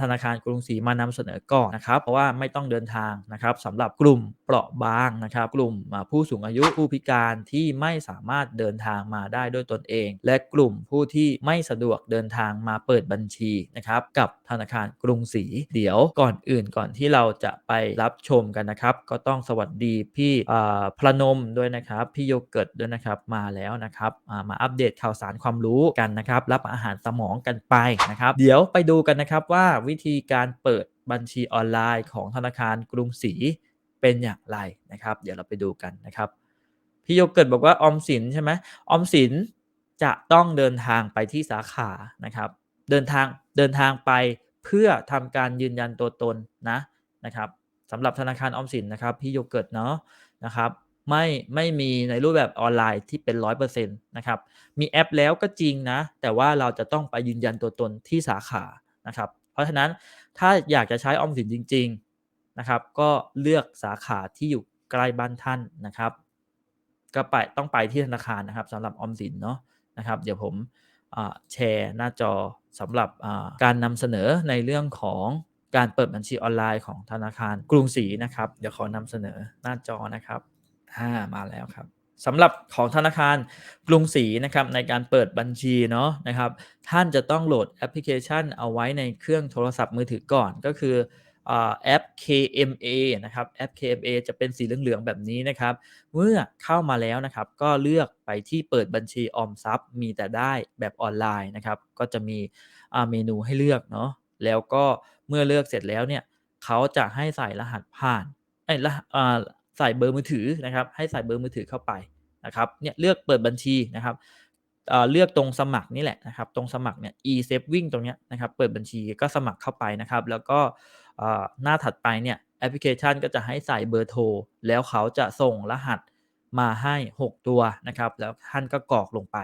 ธนาคารกรุงศรีมานำเสนอก่อนนะครับเพราะว่าไม่ต้องเดินทางนะครับสำหรับกลุ่มเปราะบางนะครับ กลุ่มผู้สูงอายุผู้พิการที่ไม่สามารถเดินทางมาได้ด้วยตนเอง และกลุ่มผู้ที่ไม่สะดวกเดินทางมาเปิดบัญชีนะครับกับธนาคารกรุงศรีเดี๋ยวก่อนอื่นก่อนที่เราจะไปรับชมกันนะครับ ก็ต้องสวัสดีพี่อ่าพระนมด้วยนะครับ พี่โยเกิร์ตด้วยนะครับมาแล้วนะครับมาอัปเดตข่าวสารความรู้กันนะครับ รับอาหารสมองกันไปนะครับ เดี๋ยวไปดูกันนะครับว่าวิธีการเปิดบัญชีออนไลน์ของธนาคารกรุงศรีเป็นอย่างไรนะครับ เดี๋ยวเราไปดูกันนะครับ พี่โยเกิร์ตบอกว่าออมสินใช่ไหมออมสินจะต้องเดินทางไปที่สาขานะครับ เดินทางเดินทางไปเพื่อทำการยืนยันตัวตนนะนะครับสำหรับธนาคารออมสินนะครับพี่โยเกิร์ตเนาะนะครับไม่ไม่มีในรูปแบบออนไลน์ที่เป็น 100%นะครับมีแอปแล้วก็จริงนะ แต่ว่าเราจะต้องไปยืนยันตัวตนที่สาขานะครับ เพราะฉะนั้นถ้าอยากจะใช้ออมสินจริง ๆนะครับ ก็เลือกสาขาที่อยู่ใกล้บ้านท่านนะครับ ก็ไปต้องไปที่ธนาคารนะครับสำหรับออมสินเนาะนะครับ เดี๋ยวผมแชร์หน้าจอสำหรับการนำเสนอในเรื่องของการเปิดบัญชีออนไลน์ของธนาคารกรุงศรีนะครับ เดี๋ยวขอนำเสนอหน้าจอนะครับอ่ามาแล้วครับ สำหรับของธนาคารกรุงศรีนะครับในการเปิดบัญชีเนาะนะครับ ท่านจะต้องโหลดแอปพลิเคชันเอาไว้ในเครื่องโทรศัพท์มือถือก่อนก็คือแอป KMA นะครับแอป KMA จะเป็นสีเหลืองๆ แบบนี้นะครับ เมื่อเข้ามาแล้วนะครับ ก็เลือกไปที่เปิดบัญชีออมทรัพย์ มีแต่ได้แบบออนไลน์นะครับ ก็จะมีเมนูให้เลือกเนาะแล้วก็เมื่อเลือกเสร็จแล้วเนี่ยเขาจะให้ใส่รหัสผ่านไอ้ใส่เบอร์มือถือนะครับ ให้ใส่เบอร์มือถือเข้าไป นะครับเนี่ยเลือกเปิดบัญชีนะครับเลือกตรงสมัครนี่แหละนะครับ ตรงสมัครเนี่ย e-saving ตรงนี้นะครับเปิดบัญชีก็สมัครเข้าไปนะครับ แล้วก็หน้าถัดไปเนี่ยแอปพลิเคชันก็จะให้ใส่เบอร์โทร แล้วเขาจะส่งรหัสมาให้ 6 ตัวนะครับ แล้วท่านก็กรอกลงไป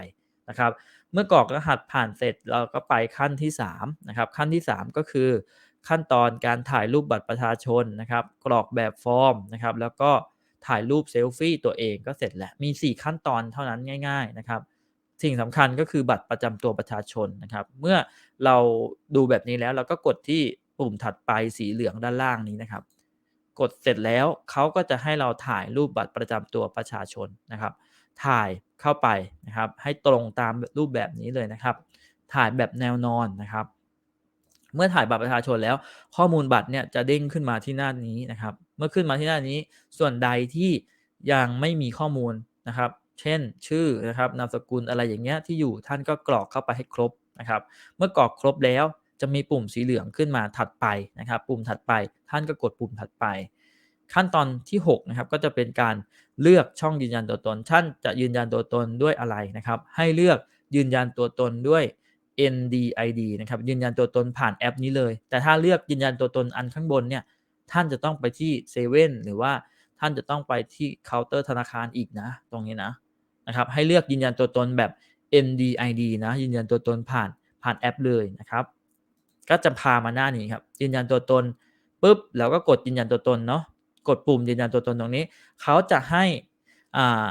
นะครับ เมื่อกรอกรหัสผ่านเสร็จเราก็ไปขั้นที่3นะครับขั้นที่ 3 ก็คือขั้นตอนการถ่ายรูปบัตรประชาชนนะครับ กรอกแบบฟอร์มนะครับ แล้วก็ ถ่ายรูปเซลฟี่ตัวเองก็เสร็จแล้วมี 4 ขั้นตอนเท่านั้นง่าย ๆนะครับ สิ่งสำคัญก็คือบัตรประจำตัวประชาชนนะครับ เมื่อเราดูแบบนี้แล้วเราก็กดที่ปุ่มถัดไปสีเหลืองด้านล่างนี้นะครับ กดเสร็จแล้วเขาก็จะให้เราถ่ายรูปบัตรประจำตัวประชาชนนะครับ ถ่ายเข้าไปนะครับ ให้ตรงตามรูปแบบนี้เลยนะครับ ถ่ายแบบแนวนอนนะครับ เมื่อถ่ายบัตรประชาชนแล้ว ข้อมูลบัตรเนี่ยจะเด้งขึ้นมาที่หน้านี้นะครับ เมื่อขึ้นมาที่หน้านี้ ส่วนใดที่ยังไม่มีข้อมูลนะครับ เช่นชื่อนะครับนามสกุลอะไรอย่างเงี้ยที่อยู่ท่านก็กรอกเข้าไปให้ครบนะครับ เมื่อกรอกครบแล้วจะมีปุ่มสีเหลืองขึ้นมาถัดไปนะครับ ปุ่มถัดไปท่านก็กดปุ่มถัดไป ขั้นตอนที่6นะครับก็จะเป็นการเลือกช่องยืนยันตัวตน ท่านจะยืนยันตัวตนด้วยอะไรนะครับ ให้เลือกยืนยันตัวตนด้วย NDID นะครับยืนยันตัวตนผ่านแอปนี้เลย แต่ถ้าเลือกยืนยันตัวตนอันข้างบนเนี่ย ท่านจะต้องไปที่เซเว่นหรือว่าท่านจะต้องไปที่เคาน์เตอร์ธนาคารอีกนะ ตรงนี้นะนะครับให้เลือกยืนยันตัวตนแบบ NDID นะยืนยันตัวตนผ่านผ่านแอปเลยนะครับ ก็จะพามาหน้านี้ครับยืนยันตัวตนปุ๊บแล้วก็กดยืนยันตัวตนเนาะกดปุ่มยืนยันตัวตนตรงนี้ เขาจะให้อ่า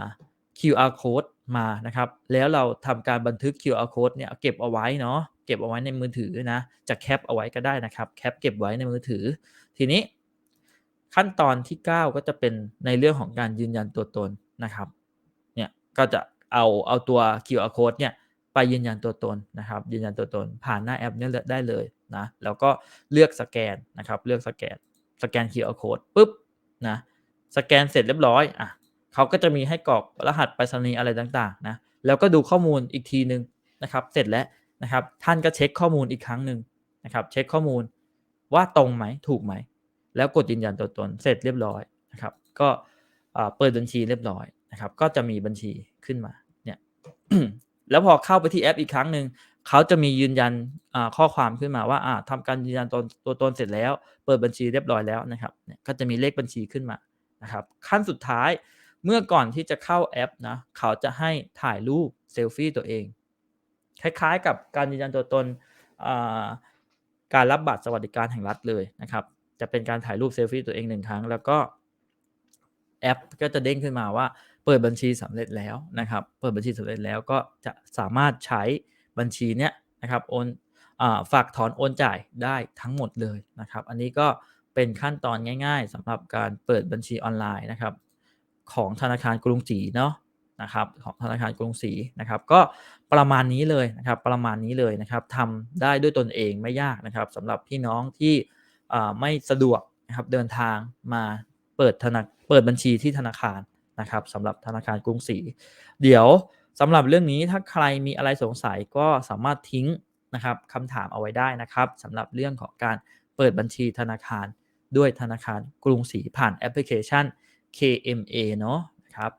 QR code มานะครับ แล้วเราทำการบันทึก QR code เนี่ยเก็บเอาไว้เนาะเก็บเอาไว้ในมือถือนะจะแคปเอาไว้ก็ได้นะครับแคปเก็บไว้ในมือถือ ทีนี้ ขั้นตอนที่ 9 ก็จะเป็นในเรื่องของการยืนยันตัวตนนะครับเนี่ยก็จะเอาเอาตัว QR code เนี่ยไปยืนยันตัวตนนะครับ ยืนยันตัวตน ผ่านหน้าแอปเนี้ได้เลยนะแล้วก็เลือกสแกนนะครับ เลือกสแกนสแกน QR code ปุ๊บนะสแกนเสร็จเรียบร้อยอะเขาก็จะมีให้กรอกรหัสไปรษณีย์อะไรต่างๆนะแล้วก็ดูข้อมูลอีกทีหนึ่งนะครับ เสร็จแล้วนะครับ ท่านก็เช็คข้อมูลอีกครั้งหนึ่งนะครับ เช็คข้อมูลว่าตรงไหมถูกไหม แล้วกดยืนยันตัวตนเสร็จเรียบร้อยนะครับ ก็เปิดบัญชีเรียบร้อยนะครับ ก็จะมีบัญชีขึ้นมาเนี่ยแล้วพอเข้าไปที่แอปอีกครั้งหนึ่งเขาจะมียืนยันข้อความขึ้นมาว่าทำการยืนยันตัวตัวตนเสร็จแล้ว เปิดบัญชีเรียบร้อยแล้วนะครับเนี่ยก็จะมีเลขบัญชีขึ้นมานะครับ ขั้นสุดท้ายเมื่อก่อนที่จะเข้าแอปนะเขาจะให้ถ่ายรูปเซลฟี่ตัวเอง คล้ายๆ กับการยืนยันตัวตนการรับบัตรสวัสดิการแห่งรัฐเลยนะครับ จะเป็นการถ่ายรูปเซลฟี่ตัวเองหนึ่งครั้ง แล้วก็แอปก็จะเด้งขึ้นมาว่า เปิดบัญชีสำเร็จแล้วนะครับ เปิดบัญชีสำเร็จแล้วก็จะสามารถใช้บัญชีเนี้ยนะครับโอนฝากถอนโอนจ่ายได้ทั้งหมดเลยนะครับ อันนี้ก็เป็นขั้นตอนง่าย ๆสำหรับการเปิดบัญชีออนไลน์นะครับ ของธนาคารกรุงศรีเนาะนะครับของธนาคารกรุงศรีนะครับ ก็ประมาณนี้เลยนะครับ ประมาณนี้เลยนะครับทำได้ด้วยตนเองไม่ยากนะครับสำหรับพี่น้องที่ ไม่สะดวกนะครับเดินทางมาเปิดธนาเปิดบัญชีที่ธนาคารนะครับสำหรับธนาคารกรุงศรีเดี๋ยวสำหรับเรื่องนี้ถ้าใครมีอะไรสงสัยก็สามารถทิ้งนะครับคำถามเอาไว้ได้นะครับสำหรับเรื่องของการเปิดบัญชีธนาคารด้วยธนาคารกรุงศรีผ่านแอปพลิเคชัน KMA เนาะนะครับ